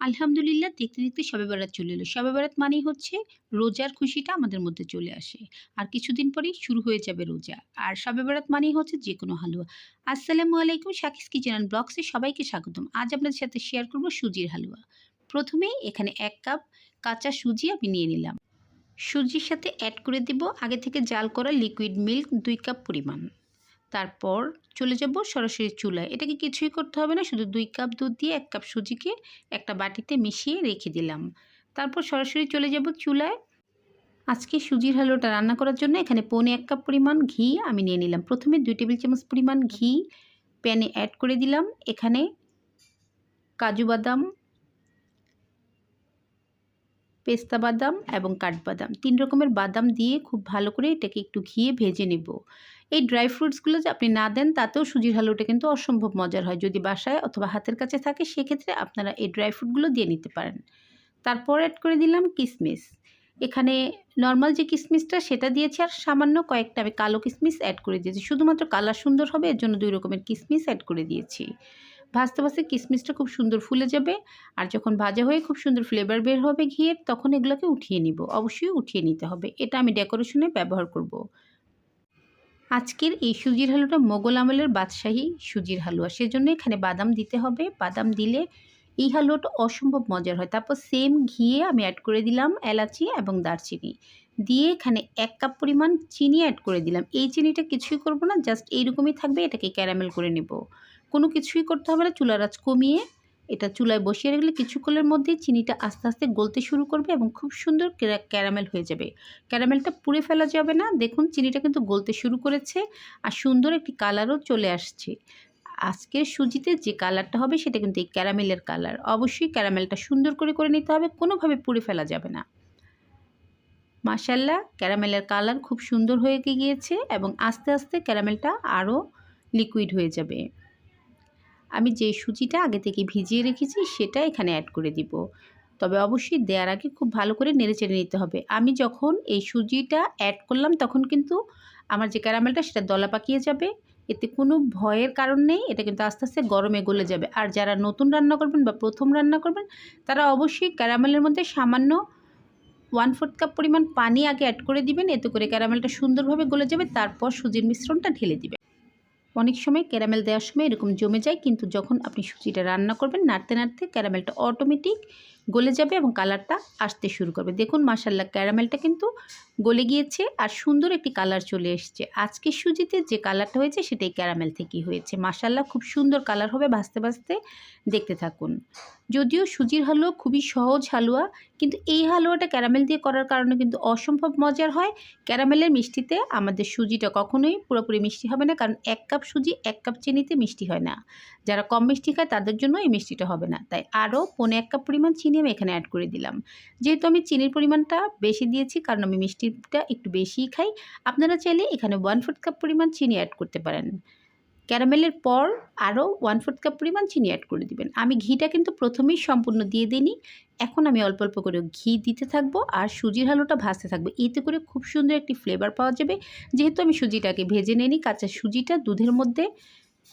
আলহামদুলিল্লাহ দেখতে, দেখতে সবে বরাত চলে এলো। সবে বরাত মানেই হচ্ছে রোজার খুশিটা আমাদের মধ্যে চলে আসে। আর কিছুদিন পরেই শুরু হয়ে যাবে রোজা। আর সবে বরাত মানেই হচ্ছে যে কোনো হালুয়া। আসসালামু আলাইকুম শাকিস কিচেন অ্যান্ড ব্লগসে সবাইকে স্বাগতম। আজ আপনাদের সাথে শেয়ার করব সুজির হালুয়া। প্রথমেই এখানে এক কাপ কাঁচা সুজি আমি নিয়ে নিলাম। সুজির সাথে অ্যাড করে দিব আগে থেকে জাল করা লিকুইড মিল্ক দুই কাপ পরিমাণ। তারপর চলে যাব সরাসরি চুলায়। এটাকে কিছুই করতে হবে না শুধু দুই কাপ দুধ দিয়ে এক কাপ সুজিকে একটা বাটিতে মিশিয়ে রেখে দিলাম। তারপর সরাসরি চলে যাব চুলায়। আজকে সুজির হালুয়াটা রান্না করার জন্য এখানে পৌনে এক কাপ পরিমাণ ঘি আমি নিয়ে নিলাম। প্রথমে দুই টেবিল চামচ পরিমাণ ঘি প্যানে অ্যাড করে দিলাম। এখানে কাজু বাদাম, পেস্তা বাদাম এবং কাঠবাদাম তিন রকমের বাদাম দিয়ে খুব ভালো করে এটাকে একটু ঘিয়ে ভেজে নেব এই ড্রাই ফ্রুটসগুলো যে আপনি না দেন, তাতেও সুজির হালুয়াটা কিন্তু অসম্ভব মজার হয়। যদি বাসায় অথবা হাতের কাছে থাকে, সেক্ষেত্রে আপনারা এই ড্রাই ফ্রুটগুলো দিয়ে নিতে পারেন। তারপর অ্যাড করে দিলাম কিশমিশ এখানে নর্মাল যে কিশমিশটা সেটা দিয়েছি আর সামান্য কয়েকটা আমি কালো কিশমিশ অ্যাড করে দিয়েছি। শুধুমাত্র কালার সুন্দর হবে, এর জন্য দুই রকমের কিশমিশ অ্যাড করে দিয়েছি। ভাজতে ভাজতে কিশমিশটা খুব সুন্দর ফুলে যাবে আর যখন ভাজা হয়ে খুব সুন্দর ফ্লেভার বের হবে ঘিয়ের, তখন এগুলোকে উঠিয়ে নিব। অবশ্যই উঠিয়ে নিতে হবে। এটা আমি ডেকোরেশনে ব্যবহার করব। আজকের এই সুজির হালুয়াটা মোগল আমলের বাদশাহী সুজির হালুয়া। সেজন্য এখানে বাদাম দিতে হবে। বাদাম দিলে এই হালুয়াটা অসম্ভব মজার হয়। তারপর সেম ঘিয়ে আমি অ্যাড করে দিলাম এলাচি এবং দারচিনি। দিয়ে এখানে এক কাপ পরিমাণ চিনি অ্যাড করে দিলাম। এই চিনিটা কিছুই করব না জাস্ট এইরকমই থাকবে। এটাকে ক্যারামেল করে নেব। কোনো কিছুই করতে হবে না। চুলার আঁচ কমিয়ে এটা চুলায় বসিয়ে রাখলে কিছুক্ষণের মধ্যে চিনিটা আস্তে আস্তে গলতে শুরু করবে এবং খুব সুন্দর ক্যারামেল হয়ে যাবে। ক্যারামেলটা পুড়ে ফেলা যাবে না। দেখুন, চিনিটা কিন্তু গলতে শুরু করেছে আর সুন্দর একটি কালারও চলে আসছে। আজকের সুজিতে যে কালারটা হবে সেটা কিন্তু এই ক্যারামেলের কালার। অবশ্যই ক্যারামেলটা সুন্দর করে করে নিতে হবে, কোনোভাবে পুড়ে ফেলা যাবে না। মাসাল্লাহ ক্যারামেলের কালার খুব সুন্দর হয়ে গিয়েছে এবং আস্তে আস্তে ক্যারামেলটা আরও লিকুইড হয়ে যাবে। আমি যে সুজিটা আগে থেকে ভিজিয়ে রেখেছি, সেটা এখানে অ্যাড করে দিব। তবে অবশ্যই দেওয়ার আগে খুব ভালো করে নেড়েচেড়ে নিতে হবে। আমি যখন এই সুজিটা অ্যাড করলাম, তখন কিন্তু আমার যে ক্যারামেলটা সেটা দলা পাকিয়ে যাবে। এতে কোনো ভয়ের কারণ নেই, এটা কিন্তু আস্তে আস্তে গরমে গলে যাবে। আর যারা নতুন রান্না করবেন বা প্রথম রান্না করবেন, তারা অবশ্যই ক্যারামেলের মধ্যে সামান্য ওয়ান ফোর্থ কাপ পরিমাণ পানি আগে অ্যাড করে দিবেন। এতে করে ক্যারামেলটা সুন্দরভাবে গলে যাবে। তারপর সুজির মিশ্রণটা ঢেলে দিবেন। অনেক সময় ক্যারামেল দেওয়ার সময় এরকম জমে যায়, কিন্তু যখন আপনি সুজিটা রান্না করবেন, নাড়তে নাড়তে ক্যারামেলটা অটোমেটিক গলে যাবে এবং কালারটা আসতে শুরু করবে। দেখুন মাসাল্লা ক্যারামেলটা কিন্তু গলে গিয়েছে আর সুন্দর একটি কালার চলে এসছে। আজকে সুজিতে যে কালারটা হয়েছে, সেটাই ক্যারামেল থেকেই হয়েছে। মাসাল্লাহ খুব সুন্দর কালার হবে, ভাজতে ভাজতে দেখতে থাকুন। যদিও সুজির হালুয়া খুবই সহজ হালুয়া, কিন্তু এই হালুয়াটা ক্যারামেল দিয়ে করার কারণে কিন্তু অসম্ভব মজার হয়। ক্যারামেলের মিষ্টিতে আমাদের সুজিটা কখনোই পুরোপুরি মিষ্টি হবে না, কারণ এক কাপ সুজি, এক কাপ চিনিতে মিষ্টি হয় না। যারা কম মিষ্টি খায় তাদের জন্য এই মিষ্টিটা হবে না। তাই আরও পনে এক কাপ পরিমাণ চিনি আমি এখানে অ্যাড করে দিলাম। যেহেতু আমি চিনির পরিমাণটা বেশি দিয়েছি, কারণ আমি মিষ্টিটা একটু বেশিই খাই, আপনারা চাইলে এখানে ওয়ান ফোর্থ কাপ পরিমাণ চিনি অ্যাড করতে পারেন। ক্যারামেলের পর আরও ওয়ান ফোর্থ কাপ পরিমাণ চিনি অ্যাড করে দিবেন। আমি ঘিটা কিন্তু প্রথমেই সম্পূর্ণ দিয়ে দিইনি। এখন আমি অল্প অল্প করে ঘি দিতে থাকব আর সুজির হালুটা ভাজতে থাকব। এতে করে খুব সুন্দর একটি ফ্লেভার পাওয়া যাবে। যেহেতু আমি সুজিটাকে ভেজে নিই কাঁচা সুজিটা দুধের মধ্যে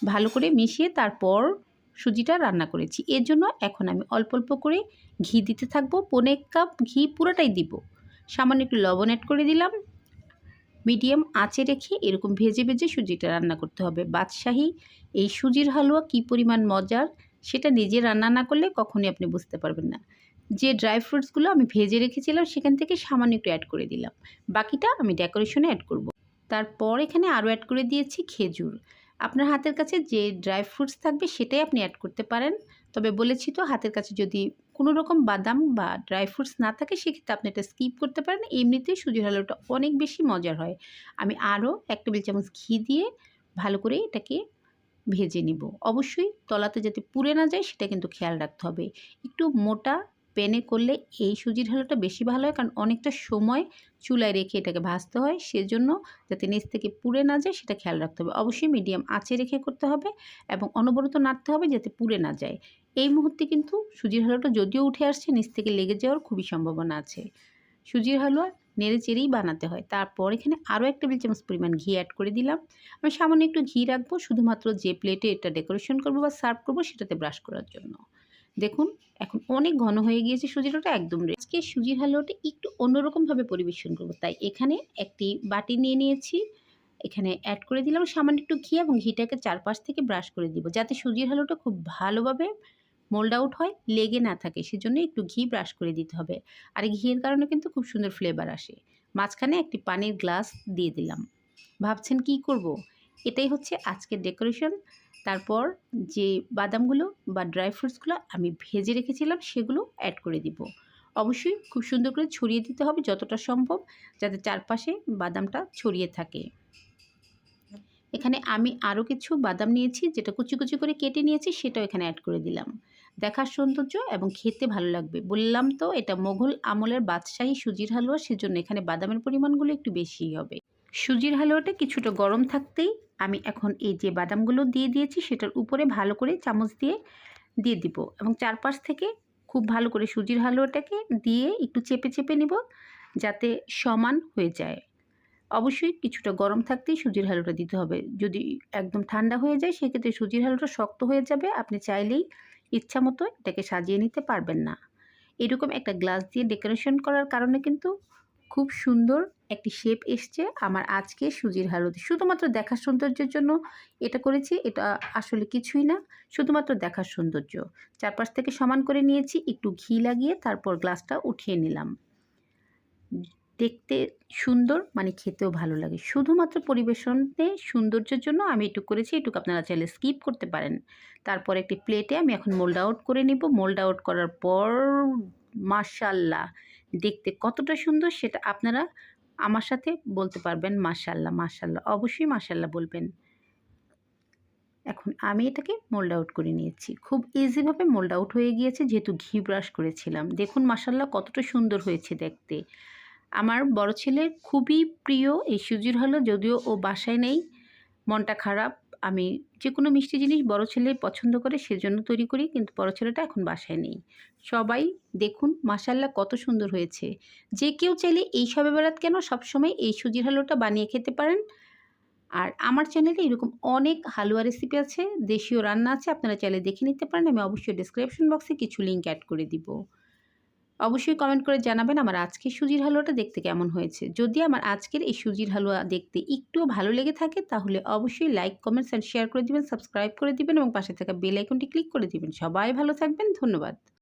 ভালো করে মিশিয়ে তারপর সুজিটা রান্না করেছি। এর জন্য এখন আমি অল্প অল্প করে ঘি দিতে থাকব। পনেক কাপ ঘি পুরোটাই দিব। সামান্য একটু লবণ অ্যাড করে দিলাম। মিডিয়াম আঁচে রেখে এরকম ভেজে ভেজে সুজিটা রান্না করতে হবে। বাদশাহী, এই সুজির হালুয়া কি পরিমাণ মজার সেটা নিজে রান্না না করলে কখনই আপনি বুঝতে পারবেন না। যে ড্রাই ফ্রুটসগুলো আমি ভেজে রেখেছিলাম সেখান থেকে সামান্য একটু অ্যাড করে দিলাম। বাকিটা আমি ডেকোরেশনে অ্যাড করব। তারপর এখানে আরও অ্যাড করে দিয়েছি খেজুর। আপনার হাতের কাছে যে ড্রাই ফ্রুটস থাকবে সেটাই আপনি অ্যাড করতে পারেন। তবে বলেছি তো হাতের কাছে যদি কোনো রকম বাদাম বা ড্রাই ফ্রুটস না থাকে, সেক্ষেত্রে আপনি এটা স্কিপ করতে পারেন। এমনিতেই সুজির হালুয়াটা অনেক বেশি মজার হয়। আমি আরও এক টেবিল চামচ ঘি দিয়ে ভালো করে এটাকে ভেজে নিব। অবশ্যই তলাতে যাতে পুড়ে না যায়, সেটা কিন্তু খেয়াল রাখতে হবে। একটু মোটা প্যানে করলে এই সুজির হালুয়াটা বেশি ভালো হয়, কারণ অনেকটা সময় চুলায় রেখে এটাকে ভাজতে হয়। সেজন্য যাতে নিচ থেকে পুড়ে না যায়, সেটা খেয়াল রাখতে হবে। অবশ্যই মিডিয়াম আঁচে রেখে করতে হবে এবং অনবরত নাড়তে হবে যাতে পুড়ে না যায়। এই মুহূর্তে কিন্তু সুজির হালুয়াটা যদিও উঠে আসছে, নিচ থেকে লেগে যাওয়ার খুবই সম্ভাবনা আছে। সুজির হালুয়া নেড়ে চেড়েই বানাতে হয়। তারপর এখানে আরও এক টেবিল চামচ পরিমাণ ঘি অ্যাড করে দিলাম। আমি সামান্য একটু ঘি রাখব, শুধুমাত্র যে প্লেটে এটা ডেকোরেশন করব বা সার্ভ করব সেটাতে ব্রাশ করার জন্য। দেখুন, এখন অনেক ঘন হয়ে গিয়েছে সুজির হালুয়াটা একদম আজকে সুজির হালুয়াটা একটু অন্যরকমভাবে পরিবেশন করব। তাই এখানে একটি বাটি নিয়ে নিয়েছি। এখানে অ্যাড করে দিলাম সামান্য একটু ঘি এবং ঘিটাকে চারপাশ থেকে ব্রাশ করে দিব, যাতে সুজির হালুয়াটা খুব ভালোভাবে মোল্ড আউট হয়, লেগে না থাকে, সেজন্য একটু ঘি ব্রাশ করে দিতে হবে। আর ঘিয়ের কারণে কিন্তু খুব সুন্দর ফ্লেভার আসে। মাঝখানে একটি পানির গ্লাস দিয়ে দিলাম। ভাবছেন কি করব? এটাই হচ্ছে আজকের ডেকোরেশন তারপর যে বাদামগুলো বা ড্রাই ফ্রুটসগুলো আমি ভেজে রেখেছিলাম, সেগুলো অ্যাড করে দিব। অবশ্যই খুব সুন্দর করে ছড়িয়ে দিতে হবে যতটা সম্ভব, যাতে চারপাশে বাদামটা ছড়িয়ে থাকে। এখানে আমি আরও কিছু বাদাম নিয়েছি, যেটা কুচি কুচি করে কেটে নিয়েছি, সেটাও এখানে অ্যাড করে দিলাম। দেখার সৌন্দর্য এবং খেতে ভালো লাগবে। বললাম তো, এটা মোঘল আমলের বাদশাহী সুজির হালুয়া, সেজন্য এখানে বাদামের পরিমাণগুলো একটু বেশিই হবে। সুজির হালুয়াটা কিছুটা গরম থাকতেই আমি এখন এই যে বাদামগুলো দিয়ে দিয়েছি, সেটার উপরে ভালো করে চামচ দিয়ে দিয়ে দিব এবং চারপাশ থেকে খুব ভালো করে সুজির হালুয়াটাকে দিয়ে একটু চেপে চেপে নিব যাতে সমান হয়ে যায়। অবশ্যই কিছুটা গরম থাকতেই সুজির হালুয়াটা দিতে হবে। যদি একদম ঠান্ডা হয়ে যায়, সেক্ষেত্রে সুজির হালুয়াটা শক্ত হয়ে যাবে। আপনি চাইলেই ইচ্ছা মতো এটাকে সাজিয়ে নিতে পারবেন না। এরকম একটা গ্লাস দিয়ে ডেকোরেশন করার কারণে কিন্তু খুব সুন্দর একটি শেপ এসছে আমার আজকে সুজির হালুয়া শুধুমাত্র দেখার সৌন্দর্যের জন্য এটা করেছি, এটা আসলে কিছুই না, শুধুমাত্র দেখার সৌন্দর্য। চারপাশ থেকে সমান করে নিয়েছি, একটু ঘি লাগিয়ে তারপর গ্লাসটা উঠিয়ে নিলাম। দেখতে সুন্দর মানে খেতেও ভালো লাগে। শুধুমাত্র পরিবেশনে সৌন্দর্যের জন্য আমি এটুকু করেছি, এটুকু আপনারা চাইলে স্কিপ করতে পারেন। তারপর একটি প্লেটে আমি এখন মোল্ড আউট করে নিব। মোল্ড আউট করার পর মাশাল্লাহ দেখতে কতটা সুন্দর সেটা আপনারা আমার সাথে বলতে পারবেন। মাশাল্লাহ মাশাল্লাহ অবশ্যই মাশাল্লাহ বলবেন। এখন আমি এটাকে মোল্ড আউট করে নিয়েছি। খুব ইজিভাবে মোল্ড আউট হয়ে গিয়েছে, যেহেতু ঘি ব্রাশ করেছিলাম। দেখুন মাসাল্লাহ কতটা সুন্দর হয়েছে দেখতে। আমার বড় ছেলের খুবই প্রিয় এই সুজির হলো, যদিও ও বাসায় নেই। মনটা খারাপ। আমি যে কোনো মিষ্টি জিনিস বড় ছেলে পছন্দ করে সেজন্য তৈরি করি, কিন্তু বড় ছেলেটা এখন বাসায় নেই। সবাই দেখুন মাসাল্লাহ কত সুন্দর হয়েছে। যে কেউ চাইলে এই সবে বেড়াত কেন সবসময় এই সুজির হালুয়াটা বানিয়ে খেতে পারেন? আর আমার চ্যানেলে এরকম অনেক হালুয়া রেসিপি আছে, দেশীয় রান্না আছে, আপনারা চাইলে দেখে নিতে পারেন। আমি অবশ্যই ডিসক্রিপশন বক্সে কিছু লিঙ্ক অ্যাড করে দিব। অবশ্যই কমেন্ট করে জানাবেন আমার আজকের সুজির হালুয়াটা দেখতে কেমন হয়েছে। যদি আমার আজকের এই সুজির হালুয়া দেখতে একটুও ভালো লেগে থাকে, তাহলে অবশ্যই লাইক কমেন্টস অ্যান্ড শেয়ার করে দিবেন সাবস্ক্রাইব করে দিবেন এবং পাশে থাকা বেল আইকনটি ক্লিক করে দিবেন। সবাই ভালো থাকবেন, ধন্যবাদ।